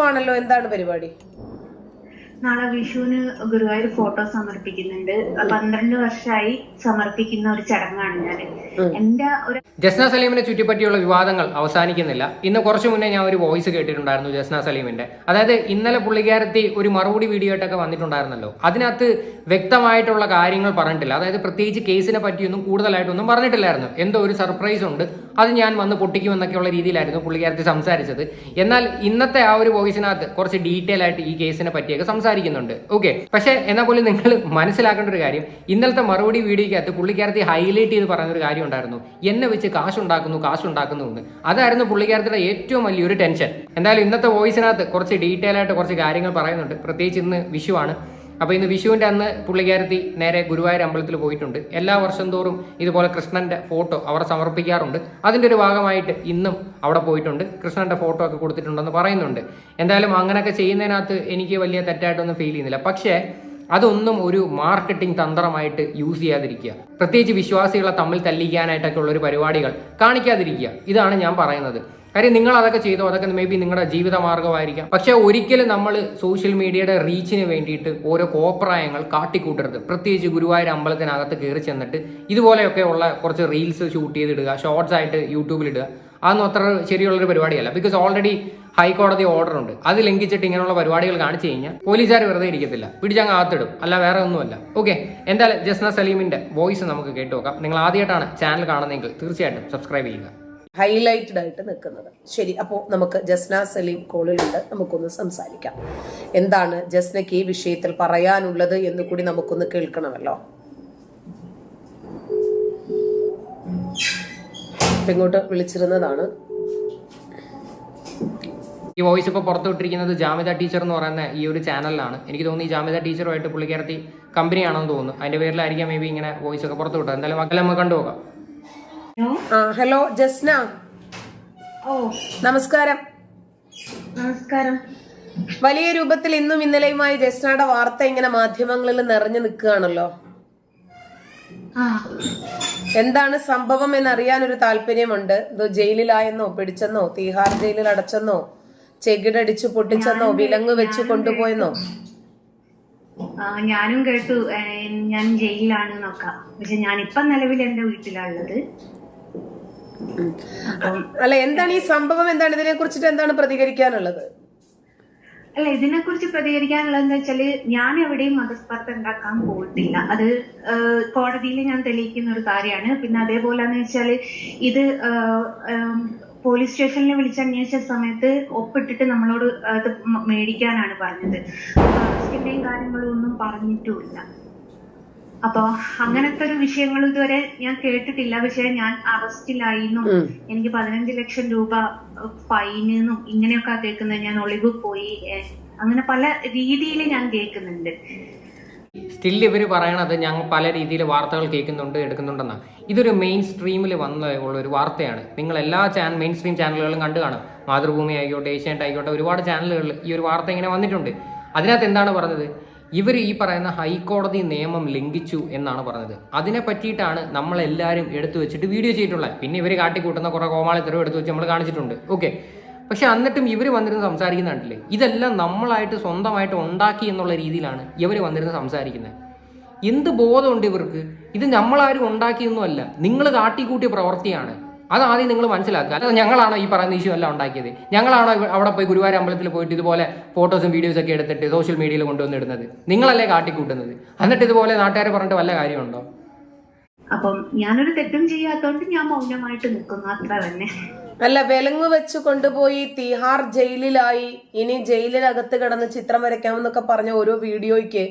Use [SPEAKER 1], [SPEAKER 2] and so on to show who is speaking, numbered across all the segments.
[SPEAKER 1] ആണല്ലോ എന്താണ് പരിപാടി?
[SPEAKER 2] നാളെ വിഷുവിന് ഗുരുവായൂർ ഫോട്ടോ സമർപ്പിക്കുന്നുണ്ട്. പന്ത്രണ്ട് വർഷമായി സമർപ്പിക്കുന്ന ഒരു ചടങ്ങാണ് ഞാൻ എന്റെ ഒരു
[SPEAKER 3] ജസ്ന സലീമിനെ ചുറ്റിപ്പറ്റിയുള്ള വിവാദങ്ങൾ അവസാനിക്കുന്നില്ല. ഇന്ന് കുറച്ചു മുന്നേ ഞാൻ ഒരു വോയിസ് കേട്ടിട്ടുണ്ടായിരുന്നു ജസ്ന സലീമിന്റെ അതായത് ഇന്നലെ പുള്ളിക്കാരത്തി ഒരു മറുപടി വീഡിയോ ആയിട്ടൊക്കെ വന്നിട്ടുണ്ടായിരുന്നല്ലോ. അതിനകത്ത് വ്യക്തമായിട്ടുള്ള കാര്യങ്ങൾ പറഞ്ഞിട്ടില്ല. അതായത് പ്രത്യേകിച്ച് കേസിനെ പറ്റിയൊന്നും കൂടുതലായിട്ടൊന്നും പറഞ്ഞിട്ടില്ലായിരുന്നു. എന്തോ ഒരു സർപ്രൈസ് ഉണ്ട്. അത് ഞാൻ വന്ന് പൊട്ടിക്കുമെന്നൊക്കെയുള്ള രീതിയിലായിരുന്നു പുള്ളിക്കാരത്തി സംസാരിച്ചത്. എന്നാൽ ഇന്നത്തെ ആ ഒരു വോയിസിനകത്ത് കുറച്ച് ഡീറ്റെയിൽ ആയിട്ട് ഈ കേസിനെ പറ്റിയൊക്കെ സംസാരിക്കുന്നുണ്ട്. ഓക്കെ പക്ഷേ എന്നാൽ പോലും നിങ്ങൾ മനസ്സിലാക്കേണ്ട ഒരു കാര്യം. ഇന്നലത്തെ മറുപടി വീഡിയോയ്ക്കകത്ത് പുള്ളിക്കാരത്തി ഹൈലൈറ്റ് ചെയ്ത് പറയുന്ന ഒരു കാര്യം ഉണ്ടായിരുന്നു. എന്നെ വെച്ച് കാശുണ്ടാക്കുന്നു കാശുണ്ടാക്കുന്നു എന്ന്. അതായിരുന്നു പുള്ളിക്കാരത്തിയുടെ ഏറ്റവും വലിയൊരു ടെൻഷൻ എന്തായാലും ഇന്നത്തെ വോയിസിനകത്ത് കുറച്ച് ഡീറ്റെയിൽ ആയിട്ട് കുറച്ച് കാര്യങ്ങൾ പറയുന്നുണ്ട്. പ്രത്യേകിച്ച് ഇന്ന് വിഷുവാണ് അപ്പോൾ ഇന്ന് വിഷുവിന്റെ അന്ന് പുള്ളിക്കാരത്തി നേരെ ഗുരുവായൂർ അമ്പലത്തിൽ പോയിട്ടുണ്ട്. എല്ലാ വർഷം തോറും ഇതുപോലെ കൃഷ്ണന്റെ ഫോട്ടോ അവർ സമർപ്പിക്കാറുണ്ട്. അതിന്റെ ഒരു ഭാഗമായിട്ട് ഇന്നും അവിടെ പോയിട്ടുണ്ട്. കൃഷ്ണന്റെ ഫോട്ടോ ഒക്കെ കൊടുത്തിട്ടുണ്ടെന്ന് പറയുന്നുണ്ട്. എന്തായാലും അങ്ങനെയൊക്കെ ചെയ്യുന്നതിനകത്ത് എനിക്ക് വലിയ തെറ്റായിട്ടൊന്നും ഫീൽ ചെയ്യുന്നില്ല. പക്ഷേ അതൊന്നും ഒരു മാർക്കറ്റിംഗ് തന്ത്രമായിട്ട് യൂസ് ചെയ്യാതിരിക്കുക. പ്രത്യേകിച്ച് വിശ്വാസികളെ തമ്മിൽ തല്ലിക്കാനായിട്ടൊക്കെ ഉള്ള ഒരു പരിപാടികൾ കാണിക്കാതിരിക്കുക. ഇതാണ് ഞാൻ പറയുന്നത്. കാര്യം നിങ്ങൾ അതൊക്കെ ചെയ്തോ അതൊക്കെ മേ ബി നിങ്ങളുടെ ജീവിത മാർഗമായിരിക്കാം പക്ഷെ ഒരിക്കലും നമ്മൾ സോഷ്യൽ മീഡിയയുടെ റീച്ചിന് വേണ്ടിയിട്ട് ഓരോ കോപ്രായങ്ങൾ കാട്ടിക്കൂട്ടരുത്. പ്രത്യേകിച്ച് ഗുരുവായൂർ അമ്പലത്തിനകത്ത് കയറി ചെന്നിട്ട് ഇതുപോലെയൊക്കെ ഉള്ള കുറച്ച് റീൽസ് ഷൂട്ട് ചെയ്തിടുക ഷോർട്സ് ആയിട്ട് യൂട്യൂബിൽ ഇടുക. അതൊന്നും അത്ര ശരിയുള്ളൊരു പരിപാടിയല്ല. ബിക്കോസ് ഓൾറെഡി ഹൈക്കോടതി ഓർഡർ ഉണ്ട് അത് ലംഘിച്ചിട്ട് ഇങ്ങനെയുള്ള പരിപാടികൾ കാണിച്ചു കഴിഞ്ഞാൽ പോലീസുകാർ വെറുതെ ഇരിക്കത്തില്ല. പിടിച്ചങ്ങ് അകത്തിടും. അല്ല വേറെ ഒന്നുമല്ല. ഓക്കെ എന്തായാലും ജസ്ന സലീമിന്റെ വോയിസ് നമുക്ക് കേട്ടു നോക്കാം. നിങ്ങൾ ആദ്യമായിട്ടാണ് ചാനൽ കാണുന്നതെങ്കിൽ തീർച്ചയായിട്ടും സബ്സ്ക്രൈബ് ചെയ്യുക.
[SPEAKER 1] ഹൈലൈറ്റഡ് ആയിട്ട് നിൽക്കുന്നത്. ശരി അപ്പോൾ നമുക്ക് ജസ്ന സലീം കോളിലുണ്ട് നമുക്കൊന്ന് സംസാരിക്കാം. എന്താണ് ജസ്നയ്ക്ക് ഈ വിഷയത്തിൽ പറയാനുള്ളത് എന്ന് കൂടി നമുക്കൊന്ന് കേൾക്കണമല്ലോ. ഇപ്പൊ ഇങ്ങോട്ട് വിളിച്ചിരുന്നതാണ്.
[SPEAKER 3] ഈ വോയിസ് ഇപ്പോൾ പുറത്തുവിട്ടിരിക്കുന്നത് ജാമിത ടീച്ചർ എന്ന് പറയുന്ന ഈ ഒരു ചാനലിലാണ് എനിക്ക് തോന്നുന്നു ഈ ജാമിത ടീച്ചറുമായിട്ട് പുള്ളിക്കാരത്തി കമ്പനിയാണെന്ന് തോന്നുന്നു. അതിന്റെ പേരിലായിരിക്കാം മേ ബി ഇങ്ങനെ വോയിസ് ഒക്കെ പുറത്തു വിട്ടത്. എന്തായാലും മക്കളെ നമുക്ക് കണ്ടുപോകാം
[SPEAKER 1] ഹലോ ജസ്ന.
[SPEAKER 2] ഓ.
[SPEAKER 1] നമസ്കാരം.
[SPEAKER 2] നമസ്കാരം.
[SPEAKER 1] വലിയ രൂപത്തിൽ ഇന്നും ഇന്നലെയുമായി ജസ്നയുടെ വാർത്ത ഇങ്ങനെ മാധ്യമങ്ങളിൽ നിറഞ്ഞു നിൽക്കുകയാണല്ലോ. എന്താണ് സംഭവം എന്നറിയാൻ ഒരു താല്പര്യമുണ്ട്? ഇത് ജയിലിലായെന്നോ പിടിച്ചെന്നോ തീഹാർ ജയിലിൽ അടച്ചെന്നോ ചെകിടടിച്ചു പൊട്ടിച്ചെന്നോ വിലങ്ങ് വെച്ച് കൊണ്ടുപോയെന്നോ?
[SPEAKER 2] ഞാനും കേട്ടു. ഞാൻ ജയിലിലാണ് നോക്കാം. പക്ഷെ ഞാനിപ്പം നിലവിൽ എന്റെ വീട്ടിലാണുള്ളത്.
[SPEAKER 1] അല്ല എന്താണ് ഈ സംഭവം? എന്താണ് ഇതിനെ കുറിച്ചിട്ട് എന്താണ് പ്രതികരിക്കാനുള്ളത്?
[SPEAKER 2] അല്ല ഇതിനെ കുറിച്ച് പ്രതികരിക്കാനുള്ളതെന്ന് വെച്ചാൽ ഞാൻ എവിടെയും മതസ്പർദ്ധ ഉണ്ടാക്കാൻ പോയിട്ടില്ല. അത് കോടതിയിൽ ഞാൻ തെളിയിക്കുന്ന ഒരു കാര്യമാണ്. പിന്നെ അതേപോലെ എന്ന് വെച്ചാൽ ഇത് പോലീസ് സ്റ്റേഷനിൽ വിളിച്ചന്വേഷിച്ച സമയത്ത് ഒപ്പിട്ടിട്ട് നമ്മളോട് അത് മേടിക്കാനാണ് പറഞ്ഞത്. അറസ്റ്റിന്റെയും കാര്യങ്ങളും ഒന്നും പറഞ്ഞിട്ടുമില്ല. അപ്പൊ അങ്ങനത്തെ ഒരു വിഷയങ്ങൾ ഇതുവരെ ഞാൻ കേട്ടിട്ടില്ല. പക്ഷെ ഞാൻ അറസ്റ്റിലായിന്നും
[SPEAKER 1] എന്നും
[SPEAKER 2] എനിക്ക് പതിനഞ്ച് ലക്ഷം രൂപ ഫൈനെന്നും ഇങ്ങനെയൊക്കെ കേൾക്കുന്നത് ഞാൻ ഒളിവ് പോയി. അങ്ങനെ പല രീതിയിൽ ഞാൻ കേൾക്കുന്നുണ്ട്.
[SPEAKER 3] സ്റ്റിൽ ഇവർ പറയണത് ഞങ്ങൾ പല രീതിയിൽ വാർത്തകൾ കേൾക്കുന്നുണ്ട് എടുക്കുന്നുണ്ടെന്നാണ് ഇതൊരു മെയിൻ സ്ട്രീമിൽ വന്ന ഉള്ള ഒരു വാർത്തയാണ്. നിങ്ങൾ എല്ലാ ചാനൽ മെയിൻ സ്ട്രീം ചാനലുകളും കണ്ടു കാണും. മാതൃഭൂമി ആയിക്കോട്ടെ ഏഷ്യാനെറ്റ് ആയിക്കോട്ടെ ഒരുപാട് ചാനലുകളിൽ ഈ ഒരു വാർത്ത ഇങ്ങനെ വന്നിട്ടുണ്ട്. അതിനകത്ത് എന്താണ് പറഞ്ഞത്? ഇവർ ഈ പറയുന്ന ഹൈക്കോടതി നിയമം ലംഘിച്ചു എന്നാണ് പറഞ്ഞത്. അതിനെ പറ്റിയിട്ടാണ് നമ്മളെല്ലാവരും എടുത്തു വെച്ചിട്ട് വീഡിയോ ചെയ്തിട്ടുള്ളത്. പിന്നെ ഇവർ കാട്ടിക്കൂട്ടുന്ന കുറേ കോമാളിത്തരവും എടുത്തു വെച്ച് നമ്മൾ കാണിച്ചിട്ടുണ്ട്. ഓക്കെ. പക്ഷെ എന്നിട്ടും ഇവർ വന്നിരുന്ന് സംസാരിക്കുന്നുണ്ടല്ലേ ഇതെല്ലാം നമ്മളായിട്ട് സ്വന്തമായിട്ട് ഉണ്ടാക്കി എന്നുള്ള രീതിയിലാണ് ഇവർ വന്നിരുന്ന് സംസാരിക്കുന്നത്. എന്ത് ബോധമുണ്ട് ഇവർക്ക്? ഇത് നമ്മളാരും ഉണ്ടാക്കിയൊന്നുമല്ല. നിങ്ങൾ കാട്ടിക്കൂട്ടിയ പ്രവൃത്തിയാണ്. അത് ആദ്യം നിങ്ങൾ മനസ്സിലാക്കുക. അല്ലാതെ ഞങ്ങളാണോ ഈ പറയുന്ന ഇഷ്യൂ എല്ലാം ഉണ്ടാക്കിയത്? ഞങ്ങളാണോ അവിടെ പോയി ഗുരുവായൂർ അമ്പലത്തിൽ പോയിട്ട് ഇതുപോലെ ഫോട്ടോസും വീഡിയോസും ഒക്കെ എടുത്തിട്ട് സോഷ്യൽ മീഡിയയിൽ കൊണ്ടുവന്നിടുന്നത്? നിങ്ങളല്ലേ കാട്ടിക്കൂട്ടുന്നത്? എന്നിട്ട് ഇതുപോലെ നാട്ടുകാരെ പറഞ്ഞിട്ട് വല്ല കാര്യമുണ്ടോ?
[SPEAKER 2] അപ്പം ഞാനൊരു തെറ്റും ചെയ്യാത്തോണ്ട് ഞാൻ മൗനമായിട്ട് നിൽക്കുന്നു. അത്ര തന്നെ.
[SPEAKER 1] അല്ല വെലങ്ങ് വെച്ച് കൊണ്ടുപോയി തിഹാർ ജയിലിലായി ഇനി ജയിലിനകത്ത് കിടന്ന് ചിത്രം വരയ്ക്കാമെന്നൊക്കെ പറഞ്ഞ ഓരോ വീഡിയോയ്ക്ക്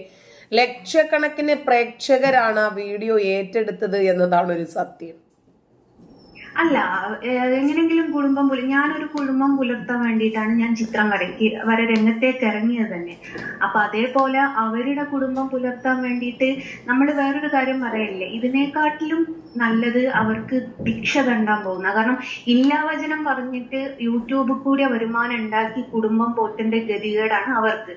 [SPEAKER 1] ലക്ഷക്കണക്കിന് പ്രേക്ഷകരാണ് ആ വീഡിയോ ഏറ്റെടുത്തത് എന്നതാണ് ഒരു സത്യം.
[SPEAKER 2] അല്ല എങ്ങനെങ്കിലും കുടുംബം പുല ഞാനൊരു കുടുംബം പുലർത്താൻ വേണ്ടിയിട്ടാണ് ഞാൻ ചിത്രം വരയ്ക്ക് വര രംഗത്തേക്ക് ഇറങ്ങിയത് തന്നെ. അപ്പൊ അതേപോലെ അവരുടെ കുടുംബം പുലർത്താൻ വേണ്ടിയിട്ട് നമ്മൾ വേറൊരു കാര്യം പറയല്ലേ ഇതിനെക്കാട്ടിലും നല്ലത് അവർക്ക് ഭിക്ഷ കണ്ടാൻ പോകുന്ന. കാരണം ഇല്ലാവചനം പറഞ്ഞിട്ട് യൂട്യൂബിൽ കൂടി വരുമാനം ഉണ്ടാക്കി കുടുംബം പോറ്റേണ്ട ഗതികേടാണ് അവർക്ക്.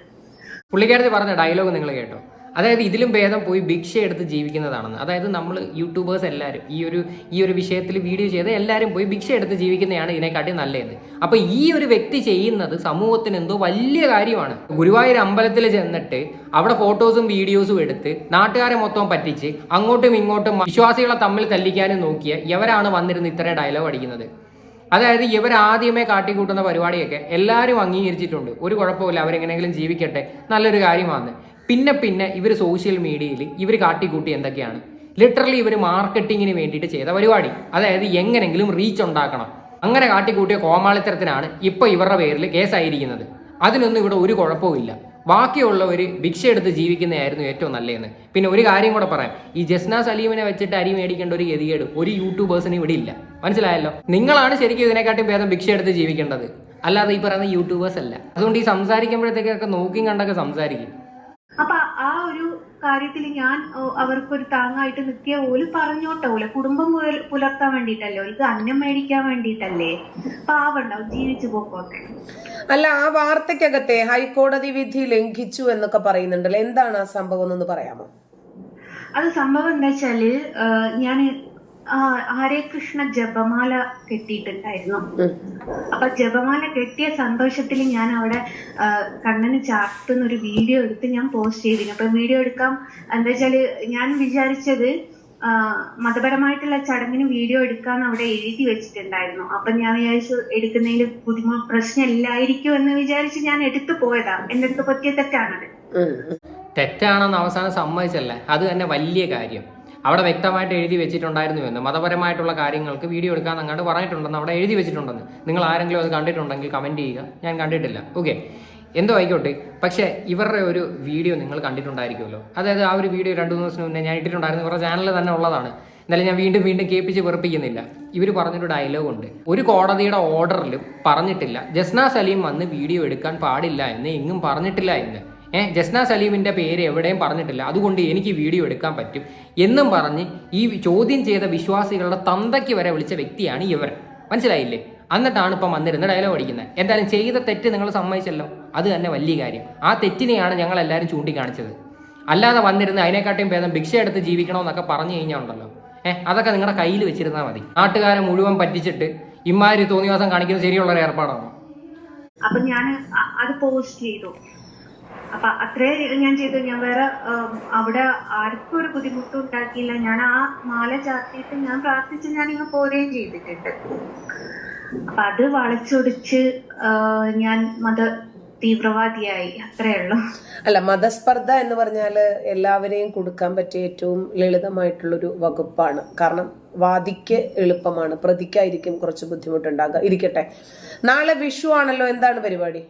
[SPEAKER 3] പുള്ളിക്കാരത്തി പറഞ്ഞ ഡയലോഗ് നിങ്ങൾ കേട്ടോ. അതായത് ഇതിലും ഭേദം പോയി ഭിക്ഷ എടുത്ത് ജീവിക്കുന്നതാണെന്ന്. അതായത് നമ്മൾ യൂട്യൂബേഴ്സ് എല്ലാവരും ഈ ഒരു ഈ ഒരു വിഷയത്തിൽ വീഡിയോ ചെയ്ത് എല്ലാവരും പോയി ഭിക്ഷ എടുത്ത് ജീവിക്കുന്നതാണ് ഇതിനെക്കാട്ടി നല്ലത്. അപ്പോൾ ഈ ഒരു വ്യക്തി ചെയ്യുന്നത് സമൂഹത്തിന് എന്തോ വലിയ കാര്യമാണ്. ഗുരുവായൂർ അമ്പലത്തിൽ ചെന്നിട്ട് അവിടെ ഫോട്ടോസും വീഡിയോസും എടുത്ത് നാട്ടുകാരെ മൊത്തം പറ്റിച്ച് അങ്ങോട്ടും ഇങ്ങോട്ടും വിശ്വാസികളെ തമ്മിൽ തല്ലിക്കാനും നോക്കിയ ഇവരാണ് വന്നിരുന്ന് ഇത്രയും ഡയലോഗ് അടിക്കുന്നത്. അതായത് ഇവർ ആദ്യമേ കാട്ടിക്കൂട്ടുന്ന പരിപാടിയൊക്കെ എല്ലാവരും അംഗീകരിച്ചിട്ടുണ്ട്. ഒരു കുഴപ്പമില്ല അവരെങ്ങനെയെങ്കിലും ജീവിക്കട്ടെ നല്ലൊരു കാര്യമാണ്. പിന്നെ പിന്നെ ഇവർ സോഷ്യൽ മീഡിയയിൽ ഇവർ കാട്ടിക്കൂട്ടി എന്തൊക്കെയാണ്? ലിറ്ററലി ഇവർ മാർക്കറ്റിങ്ങിന് വേണ്ടിയിട്ട് ചെയ്ത പരിപാടി. അതായത് എങ്ങനെങ്കിലും റീച്ച് ഉണ്ടാക്കണം. അങ്ങനെ കാട്ടിക്കൂട്ടിയ കോമാളിത്തരത്തിനാണ് ഇപ്പോൾ ഇവരുടെ പേരിൽ കേസായിരിക്കുന്നത്. അതിനൊന്നും ഇവിടെ ഒരു കുഴപ്പവുമില്ല ബാക്കിയുള്ളവർ ഭിക്ഷ എടുത്ത് ജീവിക്കുന്നതായിരുന്നു ഏറ്റവും നല്ലതെന്ന്. പിന്നെ ഒരു കാര്യം കൂടെ പറയാം. ഈ ജസ്ന സലീമിനെ വെച്ചിട്ട് അരി മേടിക്കേണ്ട ഒരു ഗതികേട് ഒരു യൂട്യൂബേഴ്സിന് ഇവിടെ ഇല്ല. മനസ്സിലായല്ലോ? നിങ്ങളാണ് ശരിക്കും ഇതിനെക്കാട്ടും ഭേദം ഭിക്ഷ എടുത്ത് ജീവിക്കേണ്ടത്. അല്ലാതെ ഈ പറയുന്ന യൂട്യൂബേഴ്സ് അല്ല. അതുകൊണ്ട് ഈ സംസാരിക്കുമ്പോഴത്തേക്കൊക്കെ നോക്കിയും കണ്ടൊക്കെ സംസാരിക്കും.
[SPEAKER 2] അപ്പൊ ആ ഒരു കാര്യത്തിൽ ഞാൻ അവർക്കൊരു താങ്ങായിട്ട് നിൽക്കിയ ഓൽ പറഞ്ഞോട്ടെ. ഓലെ കുടുംബം പുല- പുലർത്താൻ വേണ്ടിയിട്ടല്ലേ ഓൽക്ക് അന്നം മേടിക്കാൻ വേണ്ടിയിട്ടല്ലേ പാവണ്ടാവും ജീവിച്ചു പോക്കോട്ടെ.
[SPEAKER 1] അല്ല ആ വാർത്തക്കകത്തെ ഹൈക്കോടതി വിധി ലംഘിച്ചു എന്നൊക്കെ പറയുന്നുണ്ടല്ലോ. എന്താണ് ആ സംഭവം എന്നൊന്ന് പറയാമോ?
[SPEAKER 2] അത് സംഭവം എന്താ വെച്ചാൽ ഞാൻ ഹരേ കൃഷ്ണ ജപമാല കെട്ടിയിട്ടുണ്ടായിരുന്നു. അപ്പൊ ജപമാല കെട്ടിയ സന്തോഷത്തിൽ ഞാൻ അവിടെ കണ്ണന് ചാർത്തുന്ന ഒരു വീഡിയോ എടുത്ത് ഞാൻ പോസ്റ്റ് ചെയ്തിരുന്നു. അപ്പൊ വീഡിയോ എടുക്കാം. എന്താ വെച്ചാൽ ഞാൻ വിചാരിച്ചത് മതപരമായിട്ടുള്ള ചടങ്ങിന് വീഡിയോ എടുക്കാന്ന് അവിടെ എഴുതി വെച്ചിട്ടുണ്ടായിരുന്നു. അപ്പൊ ഞാൻ വിചാരിച്ചു എടുക്കുന്നതിൽ ബുദ്ധിമുട്ട് പ്രശ്നം ഇല്ലായിരിക്കും എന്ന് വിചാരിച്ച് ഞാൻ എടുത്തു പോയതാ. എന്റെ അടുത്ത് പറ്റിയ തെറ്റാണത്.
[SPEAKER 3] തെറ്റാണെന്ന് അവസാനം സമ്മതിച്ചല്ലേ? അത് തന്നെ വലിയ കാര്യം. അവിടെ വ്യക്തമായിട്ട് എഴുതി വെച്ചിട്ടുണ്ടായിരുന്നു എന്ന് മതപരമായിട്ടുള്ള കാര്യങ്ങൾക്ക് വീഡിയോ എടുക്കാൻ അങ്ങോട്ട് പറഞ്ഞിട്ടുണ്ടെന്ന് അവിടെ എഴുതി വെച്ചിട്ടുണ്ടെന്ന്. നിങ്ങൾ ആരെങ്കിലും അത് കണ്ടിട്ടുണ്ടെങ്കിൽ കമന്റ് ചെയ്യുക. ഞാൻ കണ്ടിട്ടില്ല. ഓക്കെ എന്തോ ആയിക്കോട്ടെ. പക്ഷേ ഇവരുടെ ഒരു വീഡിയോ നിങ്ങൾ കണ്ടിട്ടുണ്ടായിരിക്കുമല്ലോ. അതായത് ആ ഒരു വീഡിയോ രണ്ട് മൂന്ന് ദിവസം മുന്നേ ഞാൻ ഇട്ടിട്ടുണ്ടായിരുന്നു. ഇവരുടെ ചാനലിൽ തന്നെ ഉള്ളതാണ്. എന്നാലും ഞാൻ വീണ്ടും വീണ്ടും കേൾപ്പിച്ച് വെറുപ്പിക്കുന്നില്ല. ഇവർ പറഞ്ഞൊരു ഡയലോഗ് ഉണ്ട്. ഒരു കോടതിയുടെ ഓർഡറിലും പറഞ്ഞിട്ടില്ല. ജസ്ന സലീം വന്ന് വീഡിയോ എടുക്കാൻ പാടില്ല എന്ന് എങ്ങും പറഞ്ഞിട്ടില്ല എന്ന്. ഏഹ് ജസ്ന സലീമിന്റെ പേര് എവിടെയും പറഞ്ഞിട്ടില്ല. അതുകൊണ്ട് എനിക്ക് വീഡിയോ എടുക്കാൻ പറ്റും. എന്നും പറഞ്ഞ് ഈ ചോദ്യം ചെയ്ത വിശ്വാസികളുടെ തന്തയ്ക്ക് വരെ വിളിച്ച വ്യക്തിയാണ് ഇവർ. മനസ്സിലായില്ലേ? എന്നിട്ടാണ് ഇപ്പം വന്നിരുന്ന ഡയലോഗ് അടിക്കുന്നത് എന്തായാലും ചെയ്ത തെറ്റ് നിങ്ങൾ സമ്മതിച്ചല്ലോ. അത് തന്നെ വലിയ കാര്യം. ആ തെറ്റിനെയാണ് ഞങ്ങൾ എല്ലാവരും ചൂണ്ടിക്കാണിച്ചത്. അല്ലാതെ വന്നിരുന്ന് അതിനെക്കാട്ടിയും ഭേദം ഭിക്ഷ എടുത്ത് ജീവിക്കണമെന്നൊക്കെ പറഞ്ഞു കഴിഞ്ഞാൽ ഉണ്ടല്ലോ. ഏഹ് അതൊക്കെ നിങ്ങളുടെ കയ്യിൽ വെച്ചിരുന്നാൽ മതി. നാട്ടുകാരെ മുഴുവൻ പറ്റിച്ചിട്ട് ഇമാതിരി തോന്നിവാസം കാണിക്കുന്നത് ശരിയുള്ള ഒരു ഏർപ്പാടാണോ.
[SPEAKER 2] അപ്പൊ ഞാൻ അത് പോസ്റ്റ് ചെയ്തു. അപ്പൊ അത്രേ ഞാൻ ചെയ്തു. ഞാൻ വേറെ അവിടെ ആർക്കും ഒരു ബുദ്ധിമുട്ടും ഉണ്ടാക്കിയില്ല. ഞാൻ ആ മാല ചാർത്തിയിട്ട് ഞാൻ പ്രാർത്ഥിച്ച് ഞാൻ ഇങ്ങ് പോരുകയും ചെയ്തിട്ടുണ്ട്. അപ്പൊ അത് വളച്ചൊടിച്ച് ഞാൻ മത തീവ്രവാദിയായി. അത്രേ ഉള്ളൂ.
[SPEAKER 1] അല്ല മതസ്പർദ്ധ എന്ന് പറഞ്ഞാൽ എല്ലാവരെയും കൊടുക്കാൻ പറ്റിയ ഏറ്റവും ലളിതമായിട്ടുള്ളൊരു വകുപ്പാണ്. കാരണം വാദിക്ക് എളുപ്പമാണ്. പ്രതിക്കായിരിക്കും കുറച്ച് ബുദ്ധിമുട്ടുണ്ടാകുക. ഇരിക്കട്ടെ. നാളെ വിഷു ആണല്ലോ. എന്താണ് പരിപാടി?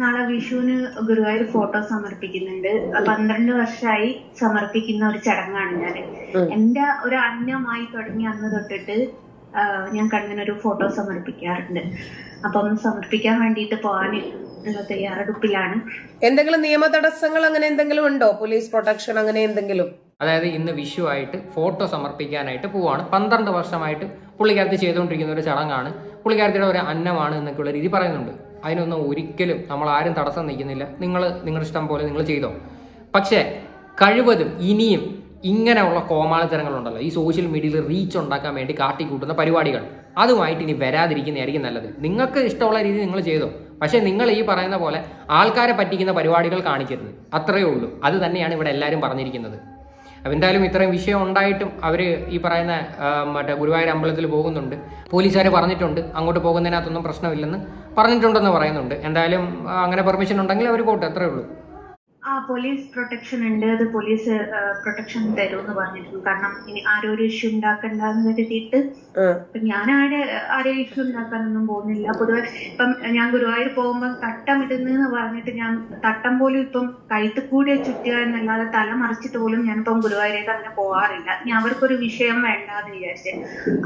[SPEAKER 2] നാളെ വിഷുവിന് ഗുരുവായൂർ ഫോട്ടോ സമർപ്പിക്കുന്നുണ്ട്. പന്ത്രണ്ട് വർഷമായി സമർപ്പിക്കുന്ന ഒരു ചടങ്ങാണ് ഞാൻ
[SPEAKER 1] എന്റെ
[SPEAKER 2] എന്റെ ഒരു അന്നമായി തുടങ്ങി അന്ന് തൊട്ടിട്ട് ഞാൻ കണ്ണിനൊരു ഫോട്ടോ സമർപ്പിക്കാറുണ്ട്. അപ്പം സമർപ്പിക്കാൻ വേണ്ടിയിട്ട് പോകാൻ തയ്യാറെടുപ്പിലാണ്.
[SPEAKER 1] എന്തെങ്കിലും നിയമ തടസ്സങ്ങൾ അങ്ങനെ എന്തെങ്കിലും ഉണ്ടോ? പോലീസ് പ്രൊട്ടക്ഷൻ അങ്ങനെ എന്തെങ്കിലും?
[SPEAKER 3] അതായത് ഇന്ന് വിഷു ആയിട്ട് ഫോട്ടോ സമർപ്പിക്കാനായിട്ട് പോവാണ്. പന്ത്രണ്ട് വർഷമായിട്ട് പുള്ളിക്കാരത്തി ചെയ്തുകൊണ്ടിരിക്കുന്ന ഒരു ചടങ്ങാണ്. പുള്ളിക്കാരത്തിയുടെ ഒരു അന്നമാണ് എന്നൊക്കെയുള്ള രീതി പറയുന്നുണ്ട്. അതിനൊന്നും ഒരിക്കലും നമ്മൾ ആരും തടസ്സം നിൽക്കുന്നില്ല. നിങ്ങൾ നിങ്ങളുടെ ഇഷ്ടം പോലെ നിങ്ങൾ ചെയ്തോ. പക്ഷേ കഴിവതും ഇനിയും ഇങ്ങനെയുള്ള കോമാളിത്തരങ്ങളുണ്ടല്ലോ. ഈ സോഷ്യൽ മീഡിയയിൽ റീച്ച് ഉണ്ടാക്കാൻ വേണ്ടി കാട്ടിക്കൂട്ടുന്ന പരിപാടികൾ. അതുമായിട്ട് ഇനി വരാതിരിക്കുന്നതായിരിക്കും നല്ലത്. നിങ്ങൾക്ക് ഇഷ്ടമുള്ള രീതി നിങ്ങൾ ചെയ്തോ. പക്ഷേ നിങ്ങൾ ഈ പറയുന്ന പോലെ ആൾക്കാരെ പറ്റിക്കുന്ന പരിപാടികൾ കാണിക്കരുത്. അത്രയേ ഉള്ളൂ. അത് തന്നെയാണ് ഇവിടെ എല്ലാവരും പറഞ്ഞിരിക്കുന്നത്. അപ്പോൾ എന്തായാലും ഇത്രയും വിഷയം ഉണ്ടായിട്ടും അവർ ഈ പറയുന്ന മറ്റേ ഗുരുവായൂർ അമ്പലത്തിൽ പോകുന്നുണ്ട്. പോലീസുകാർ പറഞ്ഞിട്ടുണ്ട് അങ്ങോട്ട് പോകുന്നതിനകത്തൊന്നും പ്രശ്നമില്ലെന്ന് പറഞ്ഞിട്ടുണ്ടെന്ന് പറയുന്നുണ്ട്. എന്തായാലും അങ്ങനെ പെർമിഷൻ ഉണ്ടെങ്കിൽ അവർ പോട്ടെ അത്രേ ഉള്ളൂ.
[SPEAKER 2] ആ പോലീസ് പ്രൊട്ടക്ഷൻ ഉണ്ട് അത് പോലീസ് പ്രൊട്ടക്ഷൻ തരും എന്ന് പറഞ്ഞിരുന്നു. കാരണം ഇനി ആരും ഒരു ഇഷ്യൂ ഉണ്ടാക്കണ്ടെന്ന് കരുതിയിട്ട് ഇപ്പൊ ഞാൻ ആരെ ആരെയും ഇഷ്യൂ ഉണ്ടാക്കാനൊന്നും പോകുന്നില്ല. പൊതുവെ ഇപ്പം ഞാൻ ഗുരുവായൂർ പോകുമ്പോൾ തട്ടം ഇടുന്നെന്ന് പറഞ്ഞിട്ട് ഞാൻ തട്ടം പോലും ഇപ്പം കഴുത്ത് കൂടെ ചുറ്റുക എന്നല്ലാതെ തല മറിച്ചിട്ട് പോലും ഞാനിപ്പം ഗുരുവായൂരേക്ക് അങ്ങനെ പോവാറില്ല. ഞാൻ അവർക്കൊരു വിഷയം വേണ്ട എന്ന് വിചാരിച്ച്.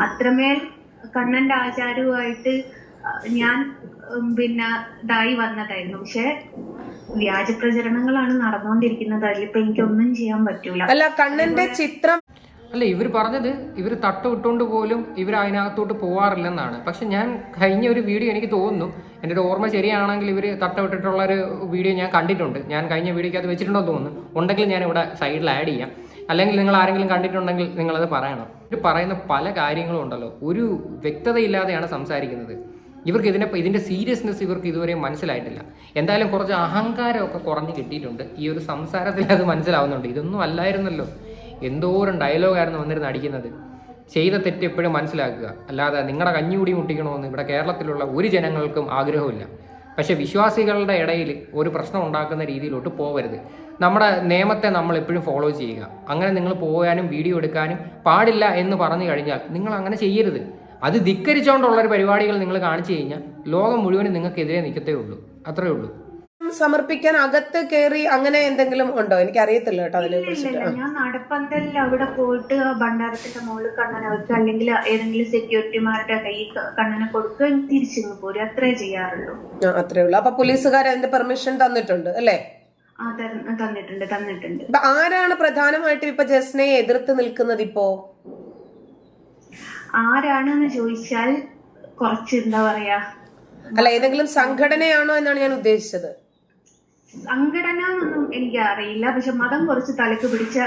[SPEAKER 2] അത്രമേൽ കണ്ണന്റെ ആചാരവുമായിട്ട് ഞാൻ പിന്നെ ഇതായി വന്നതായിരുന്നു. പക്ഷെ വ്യാജ പ്രചരണങ്ങളാണ് നടന്നുകൊണ്ടിരിക്കുന്നത് അതിലിപ്പോ എനിക്കൊന്നും ചെയ്യാൻ പറ്റൂല.
[SPEAKER 1] അല്ല കണ്ണന്റെ ചിത്രം
[SPEAKER 3] അല്ല ഇവർ പറഞ്ഞത് ഇവർ തട്ട് വിട്ടുകൊണ്ട് പോലും ഇവർ അതിനകത്തോട്ട് പോവാറില്ലെന്നാണ്. പക്ഷെ ഞാൻ കഴിഞ്ഞ ഒരു വീഡിയോ എനിക്ക് തോന്നുന്നു. എന്റെ ഒരു ഓർമ്മ ശരിയാണെങ്കിൽ ഇവർ തട്ട വിട്ടിട്ടുള്ള ഒരു വീഡിയോ ഞാൻ കണ്ടിട്ടുണ്ട്. ഞാൻ കഴിഞ്ഞ വീഡിയോക്ക് അത് വെച്ചിട്ടുണ്ടോ തോന്നുന്നു. ഉണ്ടെങ്കിൽ ഞാൻ ഇവിടെ സൈഡിൽ ആഡ് ചെയ്യാം. അല്ലെങ്കിൽ നിങ്ങൾ ആരെങ്കിലും കണ്ടിട്ടുണ്ടെങ്കിൽ നിങ്ങളത് പറയണം. ഇവർ പറയുന്ന പല കാര്യങ്ങളും ഉണ്ടല്ലോ. ഒരു വ്യക്തതയില്ലാതെയാണ് സംസാരിക്കുന്നത്. ഇവർക്ക് ഇതിനെ ഇതിന്റെ സീരിയസ്നെസ് ഇവർക്ക് ഇതുവരെ മനസ്സിലായിട്ടില്ല. എന്തായാലും കുറച്ച് അഹങ്കാരമൊക്കെ കുറഞ്ഞ് കിട്ടിയിട്ടുണ്ട്. ഈ ഒരു സംസാരത്തിൽ അത് മനസ്സിലാവുന്നുണ്ട്. ഇതൊന്നും അല്ലായിരുന്നല്ലോ. എന്തോരം ഡയലോഗായിരുന്നു വന്നിരുന്ന് അടിക്കുന്നത്. ചെയ്ത തെറ്റ് എപ്പോഴും മനസ്സിലാക്കുക. അല്ലാതെ നിങ്ങളുടെ കഞ്ഞുകൂടി മുട്ടിക്കണമെന്ന് ഇവിടെ കേരളത്തിലുള്ള ഒരു ജനങ്ങൾക്കും ആഗ്രഹമില്ല പക്ഷെ വിശ്വാസികളുടെ ഇടയിൽ ഒരു പ്രശ്നം ഉണ്ടാക്കുന്ന രീതിയിലോട്ട് പോകരുത് നമ്മുടെ നിയമത്തെ നമ്മൾ എപ്പോഴും ഫോളോ ചെയ്യുക. അങ്ങനെ നിങ്ങൾ പോകാനും വീഡിയോ എടുക്കാനും പാടില്ല എന്ന് പറഞ്ഞു കഴിഞ്ഞാൽ നിങ്ങൾ അങ്ങനെ ചെയ്യരുത്. അത് ധിക്കരിച്ചുകൊണ്ടുള്ള ഒരു പരിപാടികൾ നിങ്ങൾ കാണിച്ചു കഴിഞ്ഞാൽ ലോകം മുഴുവനും നിങ്ങൾക്കെതിരെ നിൽക്കത്തേ ഉള്ളൂ. അത്രേ ഉള്ളൂ.
[SPEAKER 1] സമർപ്പിക്കാൻ അകത്ത് കയറി അങ്ങനെ എന്തെങ്കിലും ഉണ്ടോ? എനിക്ക് അറിയത്തില്ല കേട്ടോ അതിനെ
[SPEAKER 2] കുറിച്ച്
[SPEAKER 1] കുറിച്ചിട്ട്.
[SPEAKER 2] ഞാൻ നടപ്പന്തലിൽ അവിടെ പോയിട്ട് ഭണ്ഡാരത്തിന്റെ മുകളിൽ കണ്ണന വെക്കുക അല്ലെങ്കിൽ ഏതെങ്കിലും സെക്യൂരിറ്റിമാരുടെ കൈ കണ്ണനെ കൊടുക്കുക തിരിച്ചു പോരും. അത്രേ ചെയ്യാറുള്ളൂ.
[SPEAKER 1] അത്രേ ഉള്ളൂ. അപ്പൊ പോലീസുകാർ അതിന്റെ പെർമിഷൻ തന്നിട്ടുണ്ട് അല്ലേ?
[SPEAKER 2] ആ തന്നിട്ടുണ്ട് തന്നിട്ടുണ്ട്.
[SPEAKER 1] ആരാണ് പ്രധാനമായിട്ടും ഇപ്പൊ ജസ്നയെ എതിർത്ത് നിൽക്കുന്നത് ഇപ്പോ?
[SPEAKER 2] ആരാണെന്ന് ചോദിച്ചാൽ കുറച്ച് എന്താ പറയാ?
[SPEAKER 1] അല്ല ഏതെങ്കിലും സംഘടനയാണോ എന്നാണ് ഞാൻ ഉദ്ദേശിച്ചത്.
[SPEAKER 2] സംഘടന എന്നൊന്നും എനിക്ക് അറിയില്ല. പക്ഷെ മതം കുറച്ച് തലക്ക് പിടിച്ച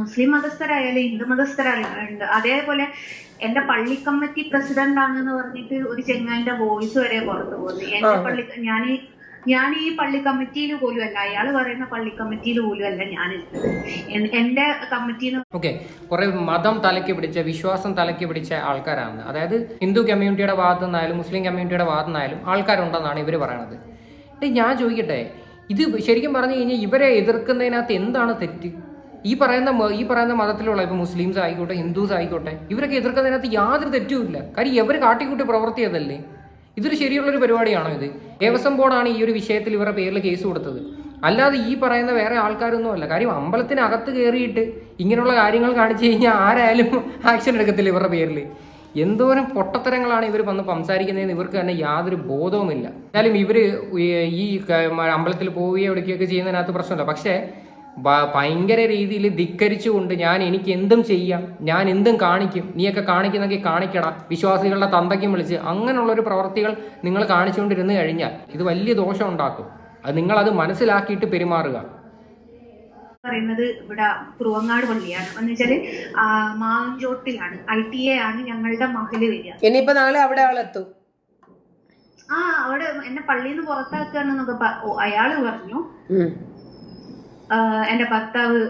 [SPEAKER 2] മുസ്ലിം മതസ്ഥരായാലും ഹിന്ദു മതസ്ഥരായാലും അതേപോലെ എന്റെ പള്ളി കമ്മിറ്റി പ്രസിഡന്റ് ആണെന്ന് പറഞ്ഞിട്ട് ഒരു ചെങ്ങായിന്റെ വോയിസ് വരെ പുറത്തു പോകുന്നു. എന്റെ പള്ളി ഞാൻ ഞാൻ ഈ പള്ളി കമ്മിറ്റിയിൽ പോലും അല്ല അയാൾ പറയുന്ന പള്ളി കമ്മിറ്റിയിൽ പോലും അല്ല ഞാൻ എന്റെ കമ്മിറ്റിയിൽ
[SPEAKER 3] ഓക്കെ കുറെ മതം തലക്കി പിടിച്ച വിശ്വാസം തലക്കി പിടിച്ച ആൾക്കാരാണ്. അതായത് ഹിന്ദു കമ്മ്യൂണിറ്റിയുടെ ഭാഗത്തു നിന്നായാലും മുസ്ലിം കമ്മ്യൂണിറ്റിയുടെ ഭാഗത്തു നിന്നായാലും ആൾക്കാരുണ്ടെന്നാണ് ഇവർ പറയണത്. ഞാൻ ചോദിക്കട്ടെ ഇത് ശരിക്കും പറഞ്ഞു കഴിഞ്ഞാൽ ഇവരെ എതിർക്കുന്നതിനകത്ത് എന്താണ് തെറ്റ്? ഈ പറയുന്ന ഈ പറയുന്ന മതത്തിലുള്ള ഇപ്പൊ മുസ്ലിംസ് ആയിക്കോട്ടെ ഹിന്ദുസ് ആയിക്കോട്ടെ ഇവരൊക്കെ എതിർക്കുന്നതിനകത്ത് യാതൊരു തെറ്റുമില്ല. കാര്യം ഇവർ കാട്ടിക്കൂട്ടി പ്രവർത്തിയതല്ലേ ഇതൊരു ശരിയുള്ളൊരു പരിപാടിയാണോ ഇത്? ദേവസ്വം ബോർഡാണ് ഈ ഒരു വിഷയത്തിൽ ഇവരുടെ പേരിൽ കേസ് കൊടുത്തത്. അല്ലാതെ ഈ പറയുന്ന വേറെ ആൾക്കാരൊന്നും അല്ല കാര്യം അമ്പലത്തിനകത്ത് കയറിയിട്ട് ഇങ്ങനെയുള്ള കാര്യങ്ങൾ കാണിച്ചു കഴിഞ്ഞാൽ ആരായാലും ആക്ഷൻ എടുക്കത്തില്ല ഇവരുടെ പേരിൽ എന്തോരം പൊട്ടത്തരങ്ങളാണ് ഇവർ വന്ന് സംസാരിക്കുന്നതെന്ന് ഇവർക്ക് തന്നെ യാതൊരു ബോധവുമില്ല. എന്നാലും ഇവർ ഈ അമ്പലത്തിൽ പോവുകയോ എടുക്കുകയൊക്കെ ചെയ്യുന്നതിനകത്ത് പ്രശ്നമില്ല പക്ഷേ ഭയങ്കര രീതിയിൽ ധിക്കരിച്ചുകൊണ്ട് ഞാൻ എനിക്ക് എന്തും ചെയ്യാം ഞാൻ എന്തും കാണിക്കും നീയൊക്കെ കാണിക്കുന്നെങ്കിൽ കാണിക്കടാ വിശ്വാസികളുടെ തന്തയ്ക്കും വിളിച്ച് അങ്ങനെയുള്ളൊരു പ്രവർത്തികൾ നിങ്ങൾ കാണിച്ചുകൊണ്ടിരുന്ന് കഴിഞ്ഞാൽ ഇത് വലിയ ദോഷം ഉണ്ടാക്കും. അത് നിങ്ങൾ അത് മനസ്സിലാക്കിയിട്ട് പെരുമാറുക.
[SPEAKER 2] പറയുന്നത് ഇവിടെ കുറുവങ്ങാട് പള്ളിയാണ്. എന്ന് വെച്ചാൽ മാവഞ്ചോട്ടിലാണ്. ഐ ടി എ ആണ് ഞങ്ങളുടെ മഹൽ വരിക.
[SPEAKER 1] ഇനിയിപ്പോ നാളെ അവിടെ ആളെത്തും.
[SPEAKER 2] ആ അവിടെ എന്നെ പള്ളിയിൽ നിന്ന് പുറത്താക്കുകയാണെന്നൊക്കെ അയാൾ പറഞ്ഞു. എന്റെ ഭർത്താവ്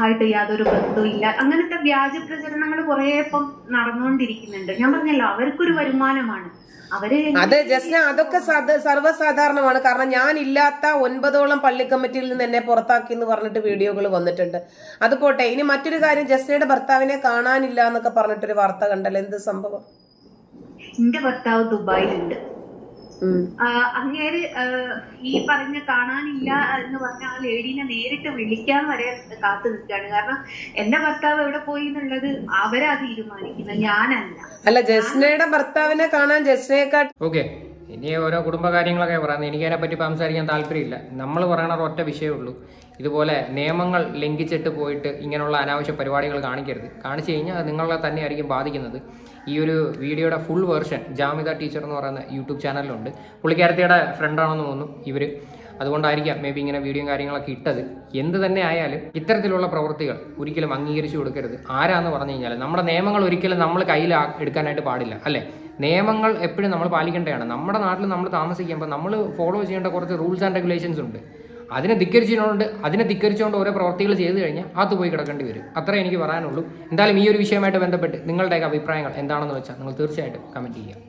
[SPEAKER 2] ആയിട്ട് യാതൊരു ബന്ധവും ഇല്ല. അങ്ങനത്തെ വ്യാജ പ്രചരണങ്ങൾ കുറെ ഇപ്പം നടന്നുകൊണ്ടിരിക്കുന്നുണ്ട്. ഞാൻ പറഞ്ഞല്ലോ അവർക്കൊരു വരുമാനമാണ്. അവർ
[SPEAKER 1] അതെ ജസ്ന അതൊക്കെ സാധ- സർവസാധാരണമാണ്. കാരണം ഞാൻ ഇല്ലാത്ത ഒൻപതോളം പള്ളി കമ്മിറ്റിയിൽ നിന്ന് എന്നെ പുറത്താക്കി എന്ന് പറഞ്ഞിട്ട് വീഡിയോകൾ വന്നിട്ടുണ്ട്. അത് പോട്ടെ ഇനി മറ്റൊരു കാര്യം ജസ്നയുടെ ഭർത്താവിനെ കാണാനില്ല എന്നൊക്കെ പറഞ്ഞിട്ടൊരു വാർത്ത കണ്ടല്ലോ. എന്ത് സംഭവം?
[SPEAKER 2] എന്റെ ഭർത്താവ് ദുബായിലുണ്ട്. അങ്ങേര് ഈ പറഞ്ഞ കാണാനില്ല എന്ന് പറഞ്ഞ ആ ലേഡീനെ നേരിട്ട് വിളിക്കാൻ വരെ കാത്തു നിൽക്കുകയാണ്. കാരണം എന്റെ ഭർത്താവ് എവിടെ പോയി എന്നുള്ളത് അവരാ തീരുമാനിക്കുന്നത് ഞാനല്ല.
[SPEAKER 1] അല്ല ജസ്നയുടെ ഭർത്താവിനെ കാണാൻ ജസ്നയെക്കാട്ട്
[SPEAKER 3] ഓക്കെ. ഇനി ഓരോ കുടുംബകാര്യങ്ങളൊക്കെ പറയുന്നത്. എനിക്ക് അതിനെപ്പറ്റി സംസാരിക്കാൻ താല്പര്യമില്ല. നമ്മൾ പറയണത് ഒറ്റ വിഷയമേ ഉള്ളൂ. ഇതുപോലെ നിയമങ്ങൾ ലംഘിച്ചിട്ട് പോയിട്ട് ഇങ്ങനെയുള്ള അനാവശ്യ പരിപാടികൾ കാണിക്കരുത്. കാണിച്ചു കഴിഞ്ഞാൽ അത് നിങ്ങളെ തന്നെയായിരിക്കും ബാധിക്കുന്നത്. ഈ ഒരു വീഡിയോയുടെ ഫുൾ വേർഷൻ ജാമിത ടീച്ചർ എന്ന് പറയുന്ന യൂട്യൂബ് ചാനലിലുണ്ട് പുള്ളിക്കാരത്തിയുടെ ഫ്രണ്ടാണെന്ന് തോന്നുന്നു ഇവർ അതുകൊണ്ടായിരിക്കാം മേ ബി ഇങ്ങനെ വീഡിയോയും കാര്യങ്ങളൊക്കെ ഇട്ടത്. എന്ത് തന്നെ ആയാലും ഇത്തരത്തിലുള്ള പ്രവൃത്തികൾ ഒരിക്കലും അംഗീകരിച്ചു കൊടുക്കരുത്. ആരാന്ന് പറഞ്ഞു കഴിഞ്ഞാൽ നമ്മുടെ നിയമങ്ങൾ ഒരിക്കലും നമ്മൾ കയ്യിൽ എടുക്കാനായിട്ട് പാടില്ല അല്ലേ? നിയമങ്ങൾ എപ്പോഴും നമ്മൾ പാലിക്കേണ്ടതാണ്. നമ്മുടെ നാട്ടിൽ നമ്മൾ താമസിക്കുമ്പോൾ നമ്മൾ ഫോളോ ചെയ്യേണ്ട കുറച്ച് റൂൾസ് ആൻഡ് റെഗുലേഷൻസ് ഉണ്ട്. അതിനെ ധിക്കരിച്ചുകൊണ്ട് അതിനെ ധിക്കരിച്ചുകൊണ്ട് ഓരോ പ്രവർത്തികൾ ചെയ്തു കഴിഞ്ഞാൽ അത് പോയി കിടക്കേണ്ടി വരും. അത്രേ എനിക്ക് പറയാനുള്ളൂ. എന്തായാലും ഈ ഒരു വിഷയമായിട്ട് ബന്ധപ്പെട്ട് നിങ്ങളുടെയൊക്കെ അഭിപ്രായങ്ങൾ എന്താണെന്ന് വെച്ചാൽ നിങ്ങൾ തീർച്ചയായിട്ടും കമന്റ് ചെയ്യുക.